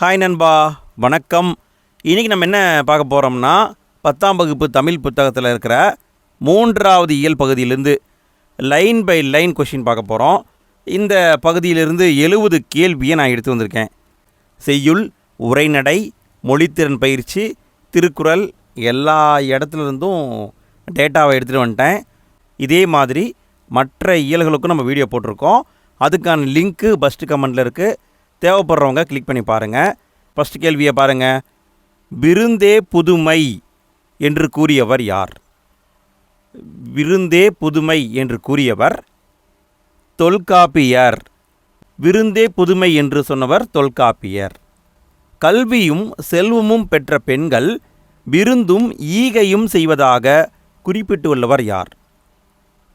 Hi நண்பா. வணக்கம். இன்றைக்கி நம்ம என்ன பார்க்க போகிறோம்னா பத்தாம் வகுப்பு தமிழ் புத்தகத்தில் இருக்கிற மூன்றாவது இயல் பகுதியிலிருந்து லைன் பை லைன் கொஷின் பார்க்க போகிறோம் இந்த பகுதியிலிருந்து எழுபது கேள்வியை நான் எடுத்து வந்திருக்கேன். செய்யுள் உரைநடை மொழித்திறன் பயிற்சி திருக்குறள் எல்லா இடத்துல இருந்தும் டேட்டாவை எடுத்துகிட்டு வந்துட்டேன். இதே மாதிரி மற்ற இயல்களுக்கும் நம்ம வீடியோ போட்டிருக்கோம். அதுக்கான லிங்க்கு ஃபஸ்ட்டு கமெண்டில் இருக்குது தேவைப்படுறவங்க கிளிக் பண்ணி பாருங்கள் ஃபஸ்ட் கேள்வியை பாருங்கள் விருந்தே புதுமை என்று கூறியவர் யார்? விருந்தே புதுமை என்று கூறியவர் தொல்காப்பியர். விருந்தே புதுமை என்று சொன்னவர் தொல்காப்பியர். கல்வியும் செல்வமும் பெற்ற பெண்கள் விருந்தும் ஈகையும் செய்வதாக குறிப்பிட்டுள்ளவர் யார்?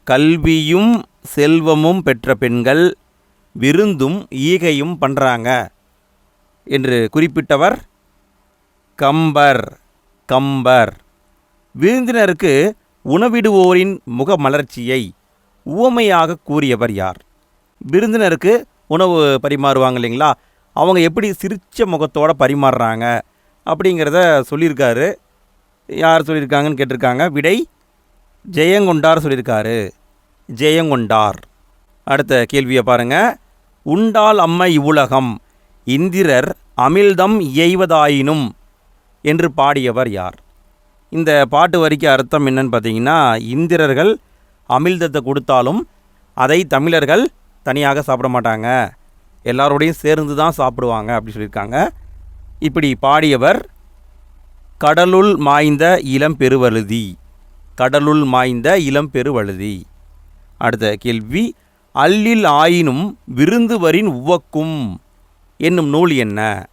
கல்வியும் செல்வமும் பெற்ற பெண்கள் விருந்தும் ஈகையும் பண்ணுறாங்க என்று குறிப்பிட்டவர் கம்பர். கம்பர். விருந்தினருக்கு உணவிடுவோரின் முகமலர்ச்சியை உவமையாக கூறியவர் யார்? விருந்தினருக்கு உணவு பரிமாறுவாங்க இல்லைங்களா? அவங்க எப்படி சிரிச்ச முகத்தோடு பரிமாறுறாங்க அப்படிங்கிறத சொல்லியிருக்காரு. யார் சொல்லியிருக்காங்கன்னு கேட்டிருக்காங்க. விடை ஜெயங்கொண்டார் சொல்லியிருக்காரு. ஜெயங்கொண்டார். அடுத்த கேள்வியை பாருங்கள் உண்டால் அம்மை இவ்வுலகம் இந்திரர் அமிழ்தம் இயைவதாயினும் என்று பாடியவர் யார்? இந்த பாட்டு வரிக்கு அர்த்தம் என்னன்னு பார்த்தீங்கன்னா இந்திரர்கள் அமிழ்தத்தை கொடுத்தாலும் அதை தமிழர்கள் தனியாக சாப்பிட மாட்டாங்க. எல்லாரோடையும் சேர்ந்து தான் சாப்பிடுவாங்க அப்படி சொல்லியிருக்காங்க. இப்படி பாடியவர் கடலுள் மாய்ந்த இளம் பெருவழுதி கடலுள் மாய்ந்த இளம் பெருவழுதி. அடுத்த கேள்வி அல்லில் ஆயினும் விருந்துவரின் உவக்கும் என்னும் நூல் என்ன?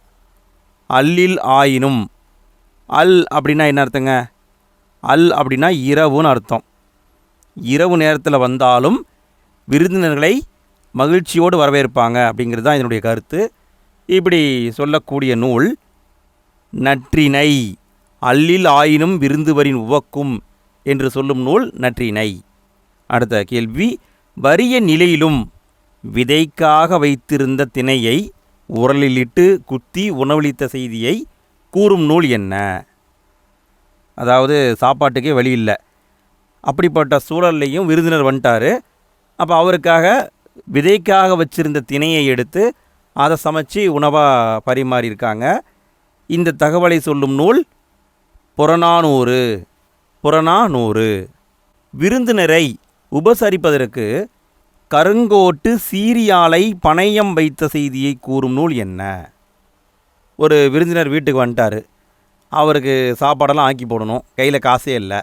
அல்லில் ஆயினும். அல் அப்படின்னா என்ன அர்த்தங்க? அல் அப்படின்னா இரவுன்னு அர்த்தம். இரவு நேரத்தில் வந்தாலும் விருந்தினர்களை மகிழ்ச்சியோடு வரவேற்பாங்க அப்படிங்கிறது தான் இதனுடைய கருத்து. இப்படி சொல்லக்கூடிய நூல் நற்றினை அல்லில் ஆயினும் விருந்துவரின் உவக்கும் என்று சொல்லும் நூல் நற்றினை அடுத்த கேள்வி வறிய நிலையிலும் விதைக்காக வைத்திருந்த திணையை உரலிலிட்டு குத்தி உணவளித்த செய்தியை கூறும் நூல் என்ன? அதாவது சாப்பாட்டுக்கே வழி இல்லை. அப்படிப்பட்ட சூழல்லையும் விருந்தினர் வந்துட்டார். அப்போ அவருக்காக விதைக்காக வச்சிருந்த திணையை எடுத்து அதை சமைச்சு உணவாக பரிமாறியிருக்காங்க. இந்த தகவலை சொல்லும் நூல் புறநானூறு. புறநானூறு. விருந்தினரை உபசரிப்பதற்கு கருங்கோட்டு சீரியாலை பணையம் வைத்த செய்தியை கூறும் நூல் என்ன? ஒரு விருந்தினர் வீட்டுக்கு வந்துட்டார். அவருக்கு சாப்பாடெல்லாம் ஆக்கி போடணும். கையில் காசே இல்லை.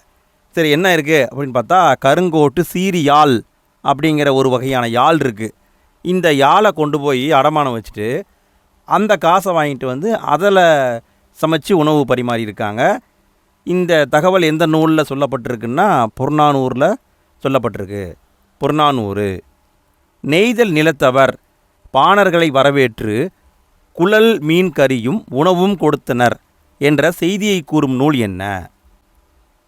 சரி என்ன இருக்குது அப்படின்னு பார்த்தா கருங்கோட்டு சீரியால் அப்படிங்கிற ஒரு வகையான யாழ் இருக்குது இந்த யாழை கொண்டு போய் அடமானம் வச்சுட்டு அந்த காசை வாங்கிட்டு வந்து அதில் சமைச்சு உணவு பரிமாறியிருக்காங்க. இந்த தகவல் எந்த நூலில் சொல்லப்பட்டிருக்குன்னா புறநானூரில் சொல்லப்பட்டிருக்கு. புறநானூறு. நெய்தல் நிலத்தவர் பாணர்களை வரவேற்று குழல் மீன் கறியும் உணவும் கொடுத்தனர் என்ற செய்தியை கூறும் நூல் என்ன?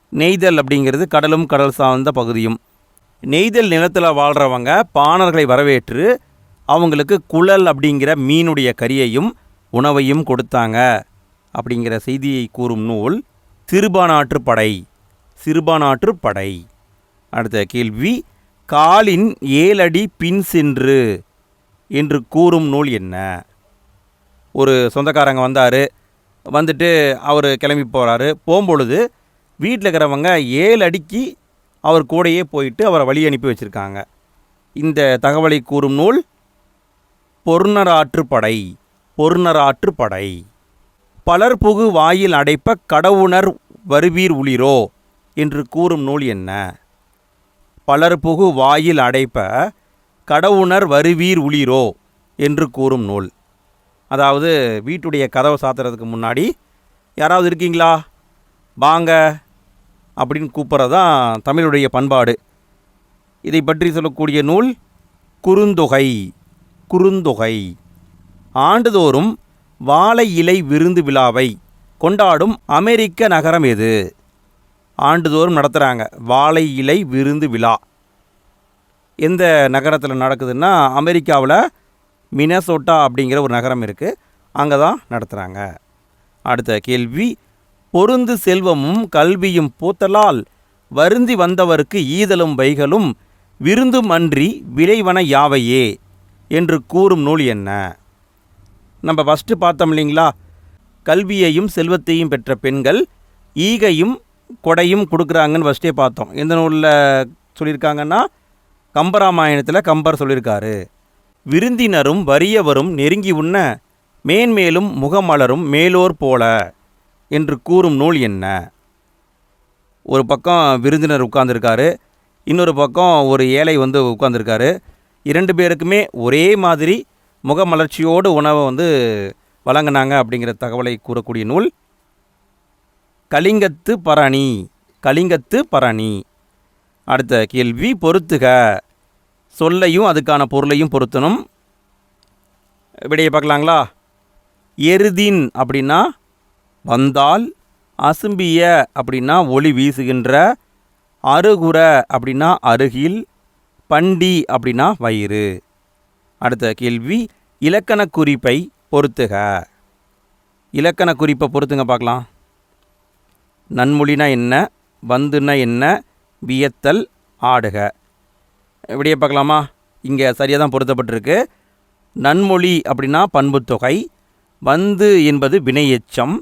நெய்தல் அப்படிங்கிறது கடலும் கடல் சார்ந்த பகுதியும். நெய்தல் நிலத்தில் வாழ்கிறவங்க பாணர்களை வரவேற்று அவங்களுக்கு குழல் அப்படிங்கிற மீனுடைய கறியையும் உணவையும் கொடுத்தாங்க அப்படிங்கிற செய்தியை கூறும் நூல் சிறுபானாற்று படை. சிறுபானாற்று படை. அடுத்த கேள்வி காலின் ஏழடி பின் சென்று என்று கூறும் நூல் என்ன? ஒரு சொந்தக்காரங்க வந்தார் வந்துட்டு அவர் கிளம்பி போகிறாரு போகும்பொழுது வீட்டில் இருக்கிறவங்க ஏழு அடிக்கு அவர் கூடையே போயிட்டு அவரை வழி அனுப்பி வச்சுருக்காங்க. இந்த தகவலை கூறும் நூல் பொருணராற்றுப்படை பொருணராற்றுப்படை பலர் புகு வாயில் அடைப்ப கடவுணர் வருவீர் உளிரோ என்று கூறும் நூல் என்ன? பலர் புகு வாயில் அடைப்ப கடவுணர் வருவீர் உளிரோ என்று கூறும் நூல். அதாவது வீட்டுடைய கதவை சாத்துறதுக்கு முன்னாடி யாராவது இருக்கீங்களா? வாங்க அப்படின்னு கூப்பிட்றது தான் தமிழுடைய பண்பாடு. இதை பற்றி சொல்லக்கூடிய நூல் குறுந்தொகை குறுந்தொகை. ஆண்டுதோறும் வாழை இலை விருந்து விழாவை கொண்டாடும் அமெரிக்க நகரம் எது? ஆண்டுதோறும் நடத்துகிறாங்க வாழை இலை விருந்து விழா. எந்த நகரத்தில் நடக்குதுன்னா அமெரிக்காவில் மினசோட்டா அப்படிங்கிற ஒரு நகரம் இருக்குது அங்கே தான் நடத்துகிறாங்க அடுத்த கேள்வி. பொருந்து செல்வமும் கல்வியும் பூத்தலால் வருந்தி வந்தவருக்கு ஈதலும் வைகளும் விருந்தும் அன்றி விளைவன யாவையே என்று கூறும் நூல் என்ன? நம்ம ஃபஸ்ட்டு பார்த்தோம் இல்லைங்களா? கல்வியையும் செல்வத்தையும் பெற்ற பெண்கள் ஈகையும் கொடையும் கொடுக்குறாங்கன்னு ஃபஸ்ட்டே பார்த்தோம். எந்த நூலில் சொல்லியிருக்காங்கன்னா கம்பராமாயணத்தில் கம்பர் சொல்லியிருக்காரு. விருந்தினரும் வறியவரும் நெருங்கி உண்ண மேன்மேலும் முகமலரும் மேலோர் போல என்று கூறும் நூல் என்ன? ஒரு பக்கம் விருந்தினர் உட்கார்ந்துருக்காரு இன்னொரு பக்கம் ஒரு ஏழை வந்து உட்கார்ந்துருக்காரு. இரண்டு பேருக்குமே ஒரே மாதிரி முகமலர்ச்சியோடு உணவை வந்து வழங்கினாங்க அப்படிங்கிற தகவலை கூறக்கூடிய நூல் கலிங்கத்து பரணி கலிங்கத்து பரணி. அடுத்த கேள்வி பொருத்துக. சொல்லையும் அதுக்கான பொருளையும் பொருத்தணும். விடையை பார்க்கலாங்களா? எருதின் அப்படின்னா வந்தால் அசும்பிய அப்படின்னா ஒளி வீசுகின்ற அருகுற அப்படின்னா அருகில் பண்டி அப்படின்னா வயிறு. அடுத்த கேள்வி இலக்கண குறிப்பை பொருத்துக. இலக்கண குறிப்பை பொறுத்துங்க பார்க்கலாம். நன்மொழினா என்ன? வந்துன்னா என்ன? வியத்தல் ஆடுக. இப்படியே பார்க்கலாமா? இங்கே சரியாக தான் பொருத்தப்பட்டிருக்கு. நன்மொழி அப்படின்னா பண்புத்தொகை. வந்து என்பது வினையெச்சம்.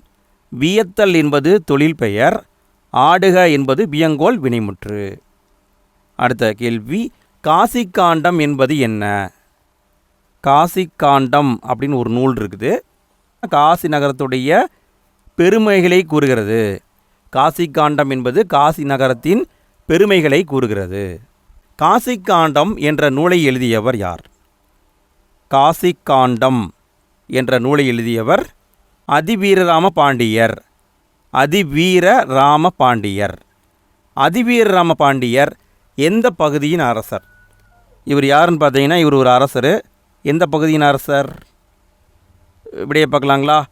வியத்தல் என்பது தொழில் பெயர். ஆடுக என்பது வியங்கோல் வினைமுற்று. அடுத்த கேள்வி காசிக்காண்டம் என்பது என்ன? காசிக்காண்டம் அப்படின்னு ஒரு நூல் இருக்குது. காசி நகரத்துடைய பெருமைகளை கூறுகிறது. காசிக்காண்டம் என்பது காசி நகரத்தின் பெருமைகளை கூறுகிறது. காசிக்காண்டம் என்ற நூலை எழுதியவர் யார்? காசிக்காண்டம் என்ற நூலை எழுதியவர் அதிவீரராம பாண்டியர். அதிவீர ராம பாண்டியர். அதிவீர ராம பாண்டியர் எந்த பகுதியின் அரசர்? இவர் யாருன்னு பார்த்தீங்கன்னா இவர் ஒரு அரசர். எந்த பகுதியின் அரசர்? இப்படியே பார்க்கலாங்களா?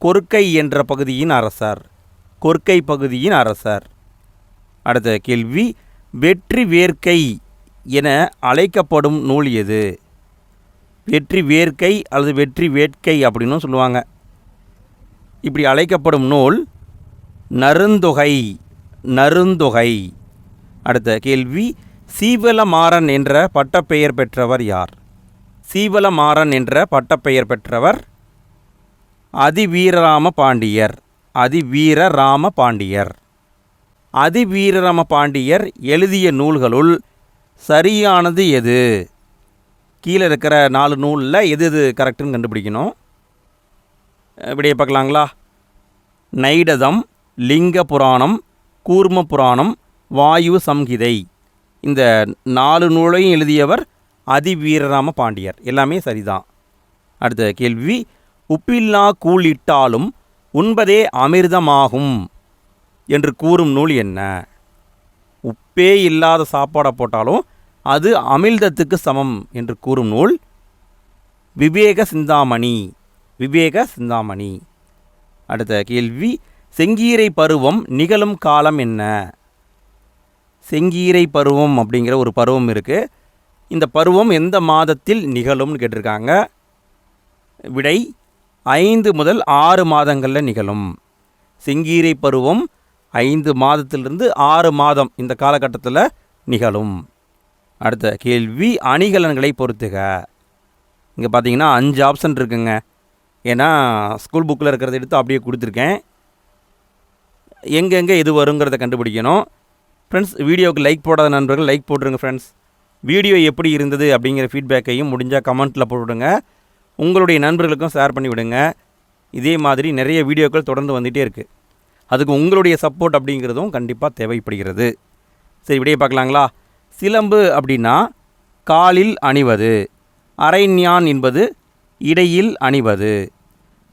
கொர்க்கை என்ற பகுதியின் அரசர். கொர்க்கை பகுதியின் அரசர். அடுத்த கேள்வி வெற்றி வேர்க்கை என அழைக்கப்படும் நூல் எது? வெற்றி வேர்க்கை அல்லது வெற்றி வேட்கை அப்படின்னும் சொல்லுவாங்க. இப்படி அழைக்கப்படும் நூல் நருந்தொகை நருந்தொகை. அடுத்த கேள்வி சீவலமாறன் என்ற பட்டப்பெயர் பெற்றவர் யார்? சீவலமாறன் என்ற பட்டப்பெயர் பெற்றவர் அதிவீரராம பாண்டியர். அதிவீரராம பாண்டியர் அதிவீரராம பாண்டியர் எழுதிய நூல்களுள் சரியானது எது? கீழே இருக்கிற நாலு நூலில் எது எது கரெக்டுன்னு கண்டுபிடிக்கணும். இப்படியே பார்க்கலாங்களா? நைடதம் லிங்க புராணம் கூர்ம புராணம் வாயு சம்ஹிதை. இந்த நாலு நூலையும் எழுதியவர் அதிவீரராம பாண்டியர் எல்லாமே சரிதான். அடுத்த கேள்வி உப்பில்லா கூழ் இட்டாலும் உண்பதே அமிர்தமாகும் என்று கூறும் நூல் என்ன? உப்பே இல்லாத சாப்பாடை போட்டாலும் அது அமிர்தத்துக்கு சமம் என்று கூறும் நூல் விவேக சிந்தாமணி விவேக சிந்தாமணி. அடுத்த கேள்வி செங்கீரை பருவம் நிகழும் காலம் என்ன? செங்கீரை பருவம் அப்படிங்கிற ஒரு பருவம் இருக்குது இந்த பருவம் எந்த மாதத்தில் நிகழும்னு கேட்டிருக்காங்க? விடை ஐந்து முதல் ஆறு மாதங்களில் நிகழும். சிங்கீரை பருவம் ஐந்து மாதத்திலிருந்து ஆறு மாதம் இந்த காலகட்டத்தில் நிகழும். அடுத்த கேள்வி அணிகலன்களை பொறுத்துக. இங்கே பார்த்தீங்கன்னா அஞ்சு ஆப்ஷன் இருக்குங்க. ஏன்னா ஸ்கூல் புக்கில் இருக்கிறத எடுத்து அப்படியே கொடுத்துருக்கேன். எங்கெங்கே எது வருங்கிறத கண்டுபிடிக்கணும். ஃப்ரெண்ட்ஸ் வீடியோவுக்கு லைக் போடாத நண்பர்கள் லைக் போட்டுருங்க ஃப்ரெண்ட்ஸ் வீடியோ எப்படி இருந்தது அப்படிங்கிற ஃபீட்பேக்கையும் முடிஞ்சால் கமெண்ட்டில் போட்டுவிடுங்க உங்களுடைய நண்பர்களுக்கும் ஷேர் பண்ணி விடுங்க. இதே மாதிரி நிறைய வீடியோக்கள் தொடர்ந்து வந்துகிட்டே இருக்குது அதுக்கு உங்களுடைய சப்போர்ட் அப்படிங்கிறதும் கண்டிப்பாக தேவைப்படுகிறது. சரி விடையை பார்க்கலாங்களா? சிலம்பு அப்படின்னா காலில் அணிவது. அரைஞான் என்பது இடையில் அணிவது.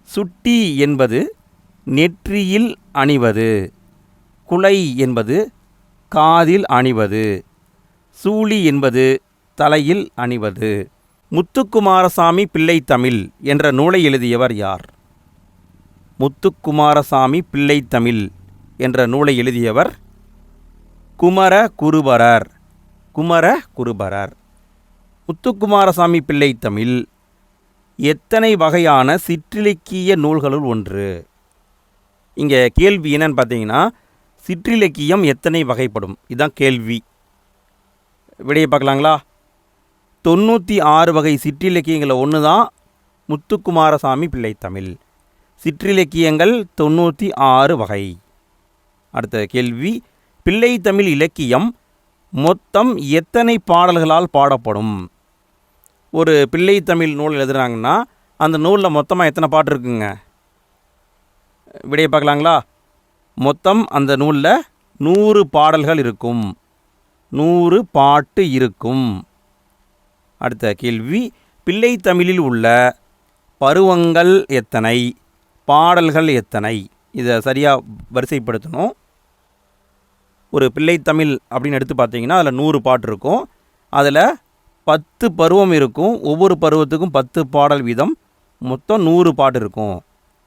சுட்டி என்பது நெற்றியில் அணிவது. குலை என்பது காதில் அணிவது. சூளி என்பது தலையில் அணிவது. முத்துக்குமாரசாமி பிள்ளை தமிழ் என்ற நூலை எழுதியவர் யார்? முத்துக்குமாரசாமி பிள்ளை தமிழ் என்ற நூலை எழுதியவர் குமர குருபரர். குமர குருபரர். முத்துக்குமாரசாமி பிள்ளை தமிழ் எத்தனை வகையான சிற்றிலக்கிய நூல்களுள் ஒன்று? இங்கே கேள்வி என்னன்னு பார்த்தீங்கன்னா சிற்றிலக்கியம் எத்தனை வகைப்படும்? இதுதான் கேள்வி. விடையை பார்க்கலாங்களா? தொண்ணூற்றி ஆறு வகை சிற்றிலக்கியங்களில் ஒன்று தான் முத்துக்குமாரசாமி பிள்ளைத்தமிழ் சிற்றிலக்கியங்கள் தொண்ணூற்றி ஆறு வகை. அடுத்த கேள்வி பிள்ளைத்தமிழ் இலக்கியம் மொத்தம் எத்தனை பாடல்களால் பாடப்படும்? ஒரு பிள்ளைத்தமிழ் நூல் எழுதுறாங்கன்னா அந்த நூலில் மொத்தமாக எத்தனை பாட்டு இருக்குங்க? விடையை பார்க்கலாங்களா? மொத்தம் அந்த நூலில் நூறு பாடல்கள் இருக்கும். நூறு பாட்டு இருக்கும். அடுத்த கேள்வி. பிள்ளை தமிழில் உள்ள பருவங்கள் எத்தனை? பாடல்கள் எத்தனை? இதை சரியாக வரிசைப்படுத்தணும். ஒரு பிள்ளை தமிழ் அப்படின்னு எடுத்து பார்த்தீங்கன்னா அதில் நூறு பாட்டு இருக்கும். அதில் பத்து பருவம் இருக்கும். ஒவ்வொரு பருவத்துக்கும் பத்து பாடல் வீதம். மொத்தம் நூறு பாட்டு இருக்கும்.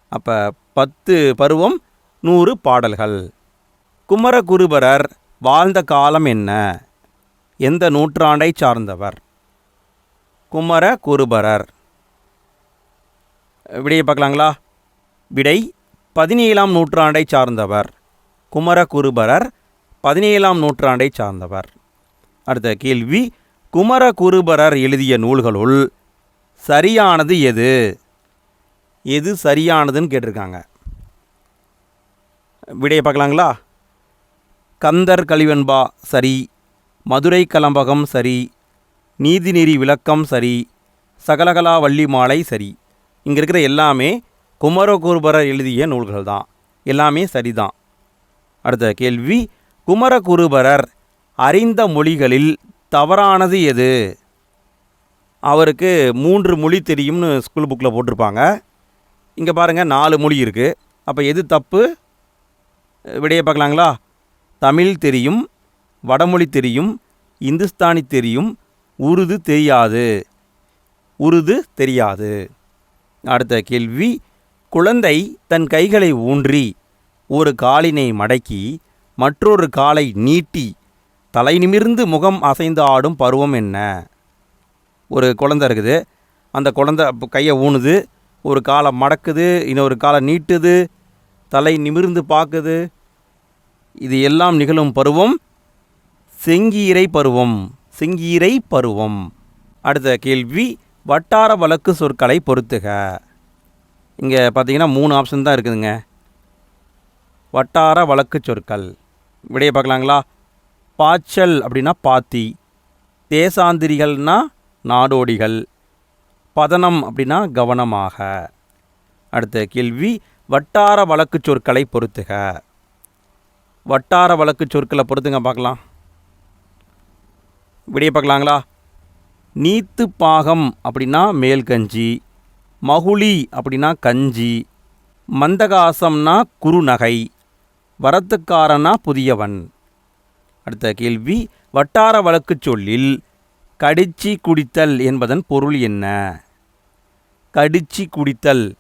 அப்போ பத்து பருவம் நூறு பாடல்கள். குமரகுருபரர் வாழ்ந்த காலம் என்ன? எந்த நூற்றாண்டை சார்ந்தவர்? குமர குருபரர் விடையை பார்க்கலாங்களா? விடை பதினேழாம் நூற்றாண்டை சார்ந்தவர். குமரகுருபரர் பதினேழாம் நூற்றாண்டை சார்ந்தவர். அடுத்த கேள்வி குமரகுருபரர் எழுதிய நூல்களுள் சரியானது எது? எது சரியானதுன்னு கேட்டிருக்காங்க. விடையை பார்க்கலாங்களா? கந்தர் கலிவெண்பா சரி மதுரை கலம்பகம் சரி நீதிநெறி விளக்கம் சரி சகலகலா வள்ளி மாலை சரி. இங்கே இருக்கிற எல்லாமே குமரகுருபரர் எழுதிய நூல்கள் தான் எல்லாமே சரிதான். அடுத்த கேள்வி குமரகுருபரர் அறிந்த மொழிகளில் தவறானது எது? அவருக்கு மூன்று மொழி தெரியும்னு ஸ்கூல் புக்கில் போட்டிருப்பாங்க. இங்கே பாருங்கள் நாலு மொழி இருக்குது அப்போ எது தப்பு? விடையை பார்க்கலாங்களா? தமிழ் தெரியும் வடமொழி தெரியும் இந்துஸ்தானி தெரியும் உருது தெரியாது. உருது தெரியாது. அடுத்த கேள்வி குழந்தை தன் கைகளை ஊன்றி ஒரு காலினை மடக்கி மற்றொரு காலை நீட்டி தலை நிமிர்ந்து முகம் அசைந்து ஆடும் பருவம் என்ன? ஒரு குழந்தை இருக்குது. அந்த குழந்தை கையை ஊனுது ஒரு காலை மடக்குது இன்னொரு காலை நீட்டுது தலை நிமிர்ந்து பார்க்குது. இது எல்லாம் நிகழும் பருவம் செங்கீரை பருவம். சிங்கீரை பருவம். அடுத்த கேள்வி வட்டார வழக்கு சொற்களை பொறுத்துக இங்கே பார்த்தீங்கன்னா மூணு ஆப்ஷன் தான் இருக்குதுங்க. வட்டார வழக்கு சொற்கள். விடையை பார்க்கலாங்களா? பாய்ச்சல் அப்படின்னா பாத்தி. தேசாந்திரிகள்னா நாடோடிகள். பதனம் அப்படின்னா கவனமாக. அடுத்த கேள்வி வட்டார வழக்கு சொற்களை பொறுத்துக வட்டார வழக்கு சொற்களை பொறுத்துங்க பார்க்கலாம். விடிய பார்க்கலாங்களா? நீத்து பாகம் அப்படின்னா மேல்கஞ்சி மகுளி அப்படின்னா கஞ்சி மந்தகாசம்னா குறுநகை வரத்துக்காரனா புதியவன். அடுத்த கேள்வி வட்டார வழக்குச் சொல்லில் கடிச்சி குடித்தல் என்பதன் பொருள் என்ன? கடிச்சி குடித்தல்.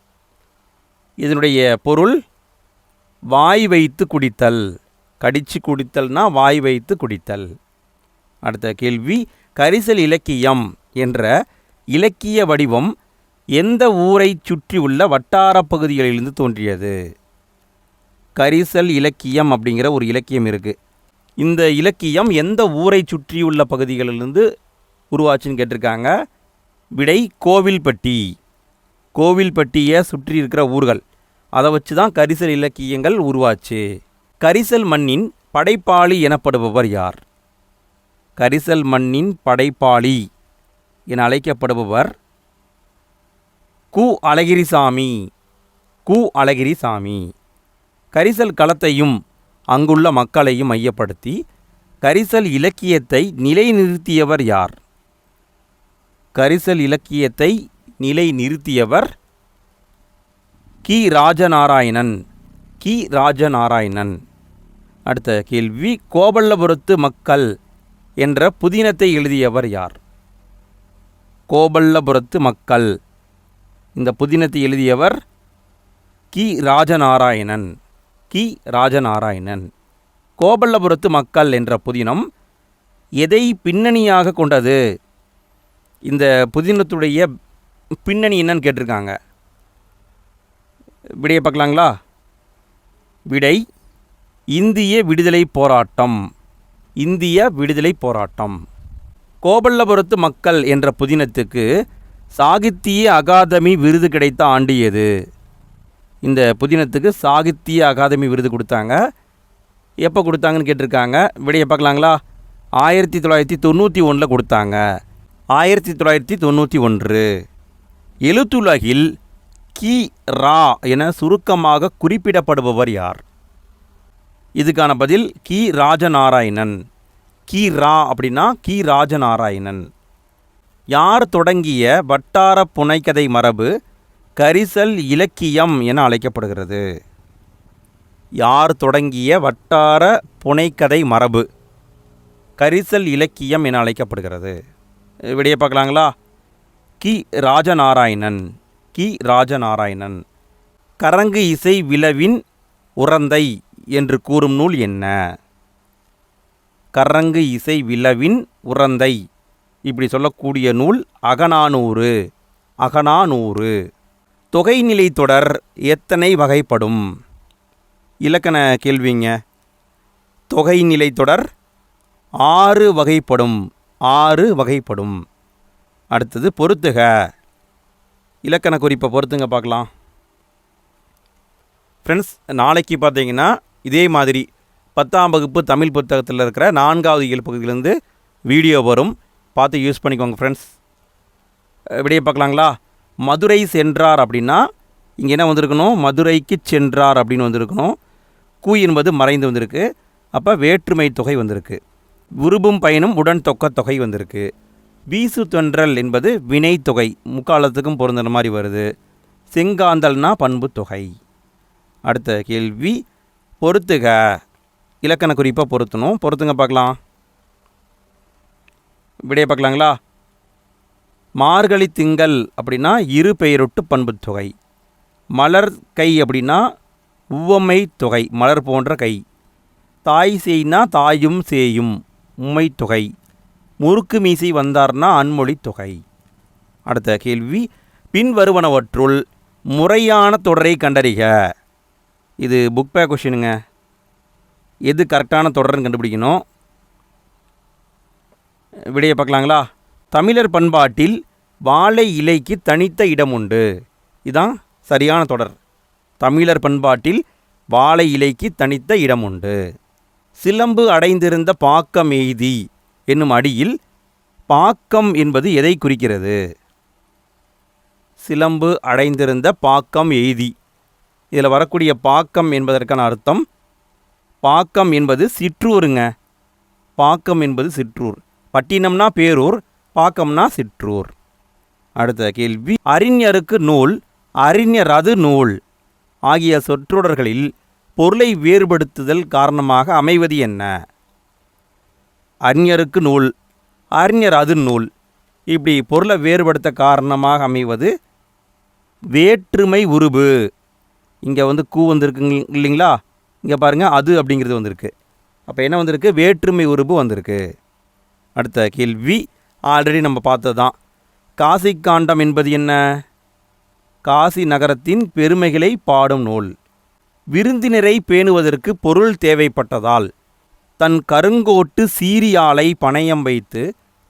இதனுடைய பொருள் வாய் வைத்து குடித்தல். கடிச்சு குடித்தல்னா வாய் வைத்து குடித்தல். அடுத்த கேள்வி கரிசல் இலக்கியம் என்ற இலக்கிய வடிவம் எந்த ஊரைச் சுற்றியுள்ள வட்டாரப் பகுதிகளிலிருந்து தோன்றியது? கரிசல் இலக்கியம் அப்படிங்கிற ஒரு இலக்கியம் இருக்குது இந்த இலக்கியம் எந்த ஊரை சுற்றியுள்ள பகுதிகளிலிருந்து உருவாச்சுன்னு கேட்டிருக்காங்க? விடை கோவில்பட்டி. கோவில்பட்டியை சுற்றி இருக்கிற ஊர்கள். அதை வச்சு தான் கரிசல் இலக்கியங்கள் உருவாச்சு. கரிசல் மண்ணின் படைப்பாளி எனப்படுபவர் யார்? கரிசல் மண்ணின் படைப்பாளி என அழைக்கப்படுபவர் கு அழகிரிசாமி. கு அழகிரிசாமி. கரிசல் களத்தையும் அங்குள்ள மக்களையும் மையப்படுத்தி கரிசல் இலக்கியத்தை நிலைநிறுத்தியவர் யார்? கரிசல் இலக்கியத்தை நிலைநிறுத்தியவர் கி ராஜநாராயணன். கி ராஜநாராயணன். அடுத்த கேள்வி கோபல்லபுரத்து மக்கள் என்ற புதினத்தை எழுதியவர் யார்? கோபல்லபுரத்து மக்கள். இந்த புதினத்தை எழுதியவர் கி. ராஜநாராயணன். கி. ராஜநாராயணன். கோபல்லபுரத்து மக்கள் என்ற புதினம் எதை பின்னணியாக கொண்டது? இந்த புதினத்துடைய பின்னணி என்னன்னு கேட்டிருக்காங்க. விடையை பார்க்கலாங்களா? விடை இந்திய விடுதலை போராட்டம். இந்திய விடுதலை போராட்டம். கோபல்லபுரத்து மக்கள் என்ற புதினத்துக்கு சாகித்திய அகாதமி விருது கிடைத்த ஆண்டு எது? இந்த புதினத்துக்கு சாகித்திய அகாதமி விருது கொடுத்தாங்க. எப்போ கொடுத்தாங்கன்னு கேட்டிருக்காங்க. விடையை பார்க்கலாங்களா? ஆயிரத்தி தொள்ளாயிரத்தி தொண்ணூற்றி ஒன்றில் கொடுத்தாங்க. ஆயிரத்தி தொள்ளாயிரத்தி தொண்ணூற்றி ஒன்று. எழுத்துலகில் கி. ரா என சுருக்கமாக குறிப்பிடப்படுபவர் யார்? இதுக்கான பதில் கி ராஜநாராயணன். கி ரா அப்படின்னா கி ராஜநாராயணன். யார் தொடங்கிய வட்டார புனைக்கதை மரபு கரிசல் இலக்கியம் என அழைக்கப்படுகிறது. யார் தொடங்கிய வட்டார புனைக்கதை மரபு கரிசல் இலக்கியம் என அழைக்கப்படுகிறது. விடையை பார்க்கலாங்களா? கி ராஜநாராயணன். கி ராஜநாராயணன். கரங்கு இசை விளவின் உறந்தை என்று கூறும் நூல் என்ன? கரங்கு இசை விளவின் உறந்தை இப்படி சொல்லக்கூடிய நூல் அகநானூறு. அகநானூறு. தொகைநிலை தொடர் எத்தனை வகைப்படும்? இலக்கண கேள்விங்க. தொகைநிலை தொடர் ஆறு வகைப்படும். ஆறு வகைப்படும். அடுத்தது பொறுத்துக இலக்கண குறிப்பை பொறுத்துங்க பார்க்கலாம். ஃப்ரெண்ட்ஸ் நாளைக்கு பார்த்தீங்கன்னா இதே மாதிரி பத்தாம் வகுப்பு தமிழ் புத்தகத்தில் இருக்கிற நான்காவது இயல் பகுதியிலேருந்து வீடியோ வரும். பார்த்து யூஸ் பண்ணிக்கோங்க ஃப்ரெண்ட்ஸ் விடையை பார்க்கலாங்களா? மதுரை சென்றார் அப்படின்னா இங்கே என்ன வந்திருக்கணும்? மதுரைக்கு சென்றார் அப்படின்னு வந்திருக்கணும். கூ என்பது மறைந்து வந்திருக்கு. அப்போ வேற்றுமை தொகை வந்திருக்கு. உருபும் பயனும் உடன் தொக்க தொகை வந்திருக்கு. வீசு தொன்றல் என்பது வினைத்தொகை முக்காலத்துக்கும் பொருந்துற மாதிரி வருது. செங்காந்தல்னா பண்பு தொகை. அடுத்த கேள்வி. பொறுத்துக. இலக்கண குறிப்பாக பொருத்தணும். பொறுத்துங்க பார்க்கலாம். விடைய பார்க்கலாங்களா? மார்கழி திங்கள் அப்படின்னா இரு பெயரொட்டு பண்புத் தொகை. மலர் கை அப்படின்னா உவமை தொகை மலர் போன்ற கை. தாய் செய்னா தாயும் சேயும் உம்மை தொகை. முறுக்கு மீசை வந்தார்னா அன்மொழி தொகை. அடுத்த கேள்வி பின்வருவனவற்றுள் முறையான தொடரை கண்டறிக. இது புக் பே கொஷினுங்க எது கரெக்டான தொடர்னு கண்டுபிடிக்கணும். விடையை பார்க்கலாங்களா? தமிழர் பண்பாட்டில் வாழை இலைக்கு தனித்த இடம் உண்டு. இதுதான் சரியான தொடர். தமிழர் பண்பாட்டில் வாழை இலைக்கு தனித்த இடம் உண்டு. சிலம்பு அடைந்திருந்த பாக்கம் எய்தி என்னும் அடியில் பாக்கம் என்பது எதை குறிக்கிறது? சிலம்பு அடைந்திருந்த பாக்கம் எய்தி. இதில் வரக்கூடிய பாக்கம் என்பதற்கான அர்த்தம் பாக்கம் என்பது சிற்றூருங்க. பாக்கம் என்பது சிற்றூர். பட்டினம்னா பேரூர் பாக்கம்னா சிற்றூர். அடுத்த கேள்வி. அறிஞருக்கு நூல் அறிஞரது நூல். ஆகிய சொற்றொடர்களில் பொருளை வேறுபடுத்துதல் காரணமாக அமைவது என்ன? அறிஞருக்கு நூல் அறிஞர் அது நூல். இப்படி பொருளை வேறுபடுத்த காரணமாக அமைவது வேற்றுமை உருபு. இங்கே வந்து கூ வந்திருக்குங்க இல்லைங்களா? இங்கே பாருங்கள் அது அப்படிங்கிறது வந்திருக்கு. அப்போ என்ன வந்திருக்கு? வேற்றுமை உருபு வந்திருக்கு. அடுத்த கேள்வி. ஆல்ரெடி நம்ம பார்த்தது தான் காசி காண்டம் என்பது என்ன? காசி நகரத்தின் பெருமைகளை பாடும் நூல். விருந்தினரை பேணுவதற்கு பொருள் தேவைப்பட்டதால் தன் கருங்கோட்டு சீரியாலை பணயம் வைத்து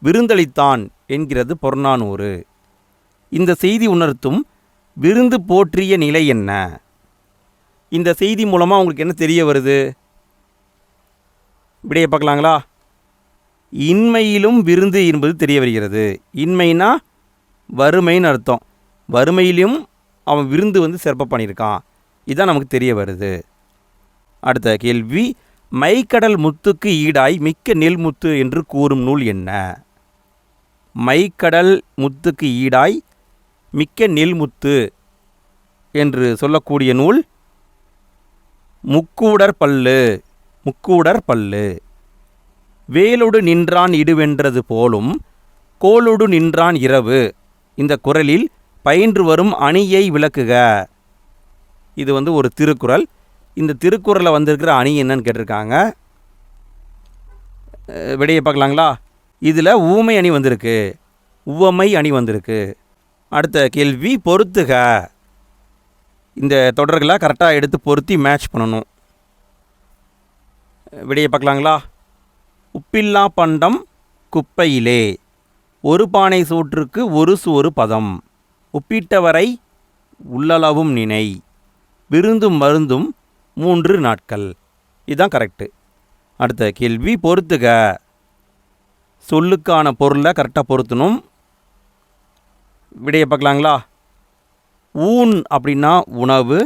விருந்தளித்தான் என்கிறது பொருநானூறு இந்த செய்தி உணர்த்தும் விருந்து போற்றிய நிலை என்ன? இந்த செய்தி மூலமாக உங்களுக்கு என்ன தெரிய வருது? இப்படியே பார்க்கலாங்களா? இன்மையிலும் விருந்து என்பது தெரிய வருகிறது. இன்மைனா வறுமைன்னு அர்த்தம். வறுமையிலும் அவன் விருந்து வந்து சிறப்பாக பண்ணியிருக்கான். இதுதான் நமக்கு தெரிய வருது. அடுத்த கேள்வி மைக்கடல் முத்துக்கு ஈடாய் மிக்க நெல் முத்து என்று கூறும் நூல் என்ன? மைக்கடல் முத்துக்கு ஈடாய் மிக்க நெல் முத்து என்று சொல்லக்கூடிய நூல் முக்கூடர் பல்லு முக்கூடர் பல்லு. வேலொடு நின்றான் இடுவென்றது போலும் கோலொடு நின்றான் இரவு. இந்த குரலில் பயின்று வரும் அணியை விளக்குக. இது வந்து ஒரு திருக்குறள். இந்த திருக்குறளில் வந்திருக்கிற அணி என்னன்னு கேட்டிருக்காங்க. விடையை பார்க்கலாங்களா? இதில் ஊமை அணி வந்திருக்கு. உவமை அணி வந்திருக்கு. அடுத்த கேள்வி பொறுத்துக. இந்த தொடர்களை கரெக்டாக எடுத்து பொருத்தி மேட்ச் பண்ணணும். விடையை பார்க்கலாங்களா? உப்பில்லா பண்டம் குப்பையிலே. ஒரு பானை சோற்றுக்கு ஒரு சோறு பதம். உப்பிட்டவரை உள்ளளவும் நினை. விருந்தும் மருந்தும் மூன்று நாட்கள். இதுதான் கரெக்டு அடுத்த கேள்வி பொறுத்துக சொல்லுக்கான பொருளை கரெக்டாக பொருத்தணும். விடையை பார்க்கலாங்களா? ஊன் அப்படின்னா உணவு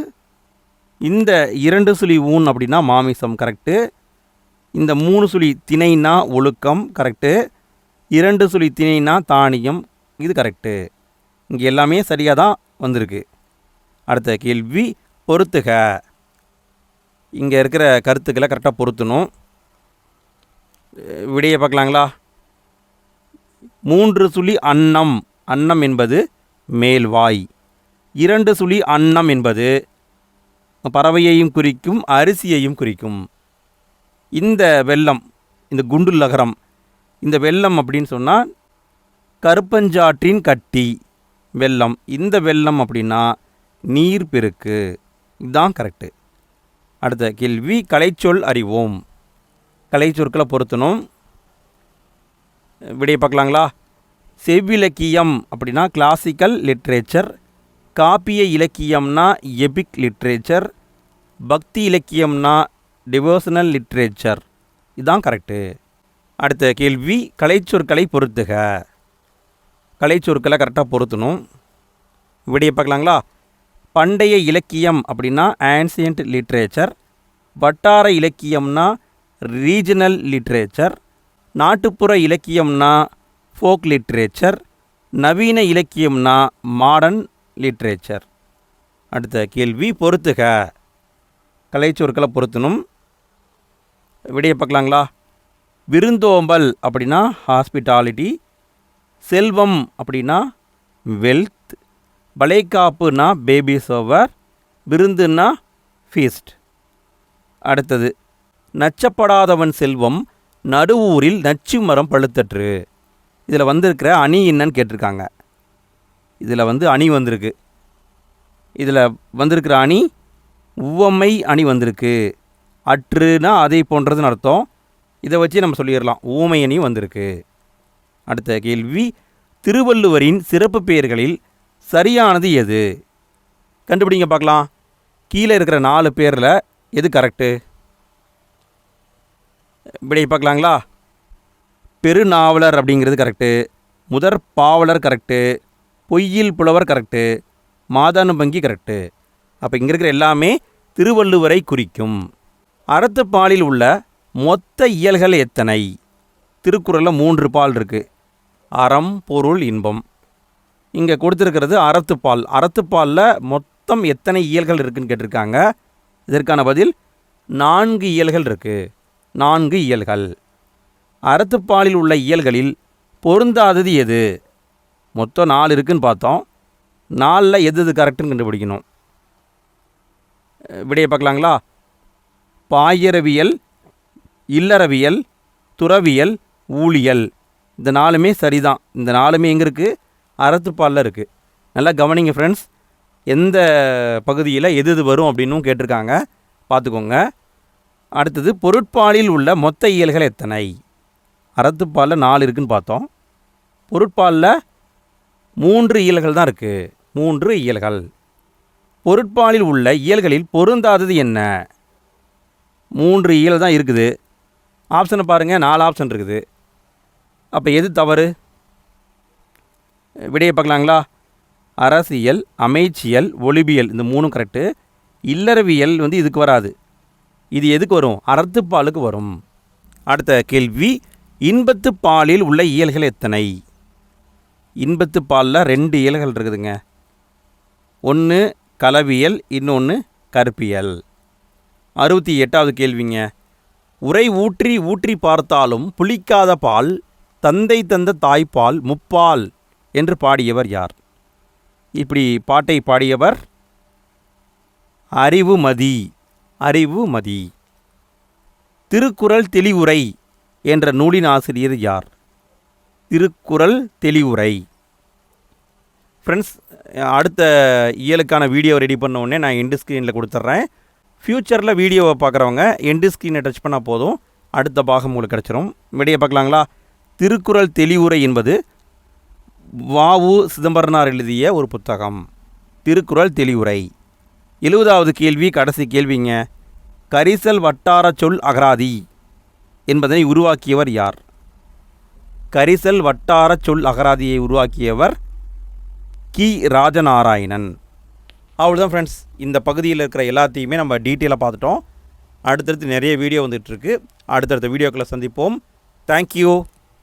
இந்த இரண்டு சுழி ஊன் அப்படின்னா மாமிசம் கரெக்டு இந்த மூணு சுழி திணைனா ஒழுக்கம் கரெக்டு இரண்டு சுழி திணைனா தானியம் இது கரெக்டு இங்கே எல்லாமே சரியாக தான் வந்திருக்கு. அடுத்த கேள்வி பொறுத்துக இங்கே இருக்கிற கருத்துக்களை கரெக்டாக பொருத்தணும். விடையை பார்க்கலாங்களா? மூன்று சுழி அன்னம் அன்னம் என்பது மேல்வாய். இரண்டு சுழி அன்னம் என்பது பறவையையும் குறிக்கும் அரிசியையும் குறிக்கும். இந்த வெள்ளம் இந்த குண்டு லகரம் இந்த வெள்ளம் அப்படின்னு சொன்னால் கருப்பஞ்சாற்றின் கட்டி வெள்ளம். இந்த வெள்ளம் அப்படின்னா நீர் பெருக்கு. இதுதான் கரெக்டு அடுத்த கேள்வி கலைச்சொல் அறிவோம். கலைச்சொற்களை பொருத்தணும். விடையை பார்க்கலாங்களா? செவ்விலக்கியம் அப்படின்னா கிளாசிக்கல் லிட்ரேச்சர் காப்பிய இலக்கியம்னா எபிக் லிட்ரேச்சர் பக்தி இலக்கியம்னா டிவோஷனல் லிட்ரேச்சர். இதுதான் கரெக்டு அடுத்த கேள்வி கலைச்சொற்களை பொருத்துக. கலைச்சொற்களை கரெக்டாக பொருத்தணும். விடையை பார்க்கலாங்களா? பண்டைய இலக்கியம் அப்படின்னா ஆன்சியன்ட் லிட்ரேச்சர் வட்டார இலக்கியம்னா ரீஜனல் லிட்ரேச்சர் நாட்டுப்புற இலக்கியம்னா ஃபோக் லிட்ரேச்சர் நவீன இலக்கியம்னா மாடர்ன் லிட்ரேச்சர் அடுத்த கேள்வி பொறுத்துக. கலைச்சொற்களை பொருத்தணும். விடையை பார்க்கலாங்களா? விருந்தோம்பல் அப்படின்னா ஹாஸ்பிட்டாலிட்டி செல்வம் அப்படின்னா வெல்த் வளைகாப்புனா பேபி சோவர் விருந்துன்னா ஃபீஸ்ட் அடுத்தது நச்சப்படாதவன் செல்வம் நடுவூரில் நச்சு மரம் பழுத்தற்று. இதில் வந்திருக்கிற அணி என்னன்னு கேட்டிருக்காங்க. இதில் வந்து அணி வந்திருக்கு. இதில் வந்திருக்கிற அணி உவமை அணி வந்திருக்கு. அற்றுனா அதை போன்றதுன்னு அர்த்தம். இதை வச்சு நம்ம சொல்லிடலாம். ஊமை அணி வந்திருக்கு. அடுத்த கேள்வி திருவள்ளுவரின் சிறப்பு பெயர்களில் சரியானது எது? கண்டுபிடிங்க பார்க்கலாம். கீழே இருக்கிற நாலு பேரில் எது கரெக்டு விடை பார்க்கலாங்களா? பெருநாவலர் அப்படிங்கிறது கரெக்டு முதற் பாவலர் கரெக்டு பொய்யில் புலவர் கரெக்டு மாதானுபங்கி கரெக்டு அப்போ இங்கே இருக்கிற எல்லாமே திருவள்ளுவரை குறிக்கும். அறத்துப்பாலில் உள்ள மொத்த இயல்கள் எத்தனை? திருக்குறளில் மூன்று பால் இருக்குது அறம் பொருள் இன்பம். இங்கே கொடுத்துருக்கிறது அறத்துப்பால் அறத்துப்பாலில் மொத்தம் எத்தனை இயல்கள் இருக்குதுன்னு கேட்டிருக்காங்க. இதற்கான பதில் நான்கு இயல்கள் இருக்குது நான்கு இயல்கள். அறத்துப்பாலில் உள்ள இயல்களில் பொருந்தாதது எது? மொத்தம் நாலு இருக்குன்னு பார்த்தோம். நாலில் எது எது கரெக்டுன்னு கண்டுபிடிக்கணும். விடையை பார்க்கலாங்களா? பாயிரவியல் இல்லறவியல் துறவியல் ஊழியல். இந்த நாலுமே சரிதான். இந்த நாலுமே எங்கே இருக்குது அறத்துப்பாலில் இருக்குது நல்லா கவனிங்க ஃப்ரெண்ட்ஸ் எந்த பகுதியில் எது எது வரும் அப்படின்னும் கேட்டிருக்காங்க. பார்த்துக்கோங்க. அடுத்தது பொருட்பாலில் உள்ள மொத்த இயல்கள் எத்தனை? அறத்துப்பாலில் நாலு இருக்குன்னு பார்த்தோம். பொருட்பாலில் மூன்று இயல்கள் தான் இருக்குது மூன்று இயல்கள். பொருட்பாலில் உள்ள இயல்களில் பொருந்தாதது என்ன? மூன்று இயல் தான் இருக்குது. ஆப்ஷனை பாருங்கள் நாலு ஆப்ஷன் இருக்குது. அப்போ எது தவறு? விடையை பார்க்கலாங்களா? அரசியல் அமைச்சியல் ஒளிபியல் இந்த மூணும் கரெக்டு இல்லறவியல் வந்து இதுக்கு வராது. இது எதுக்கு வரும்? அறத்துப்பாலுக்கு வரும். அடுத்த கேள்வி இன்பத்து பாலில் உள்ள இயல்கள் எத்தனை? இன்பத்து பாலில் ரெண்டு இயல்கள் இருக்குதுங்க. ஒன்று கலவியல் இன்னொன்று கருப்பியல். அறுபத்தி எட்டாவது கேள்விங்க. உரை ஊற்றி ஊற்றி பார்த்தாலும் புளிக்காத பால் தந்தை தந்த தாய்ப்பால் முப்பால் என்று பாடியவர் யார்? இப்படி பாட்டை பாடியவர் அறிவுமதி அறிவுமதி திருக்குறள் தெளிவுரை என்ற நூலின் ஆசிரியர் யார்? திருக்குறள் தெளிவுரை. ஃப்ரெண்ட்ஸ் அடுத்த இயலுக்கான வீடியோ ரெடி பண்ண உடனே நான் எண்டு ஸ்க்ரீனில் கொடுத்துட்றேன். ஃப்யூச்சரில் வீடியோவை பார்க்குறவங்க எண்டு ஸ்க்ரீனை டச் பண்ணால் போதும். அடுத்த பாகம் உங்களுக்கு கிடச்சிரும். விடையை பார்க்கலாங்களா? திருக்குறள் தெளிவுரை என்பது வாவு சிதம்பரனார் எழுதிய ஒரு புத்தகம். திருக்குறள் தெளிவுரை. எழுபதாவது கேள்வி கடைசி கேள்விங்க. கரிசல் வட்டார சொல் அகராதி என்பதனை உருவாக்கியவர் யார்? கரிசல் வட்டார சொல் அகராதியை உருவாக்கியவர் கி. ராஜநாராயணன். அவ்வளோதான் ஃப்ரெண்ட்ஸ் இந்த பகுதியில் இருக்கிற எல்லாத்தையுமே நம்ம டீட்டெயிலாக பார்த்துட்டோம். அடுத்தடுத்து நிறைய வீடியோ வந்துட்டுருக்கு அடுத்தடுத்த வீடியோக்களை சந்திப்போம். தேங்க்யூ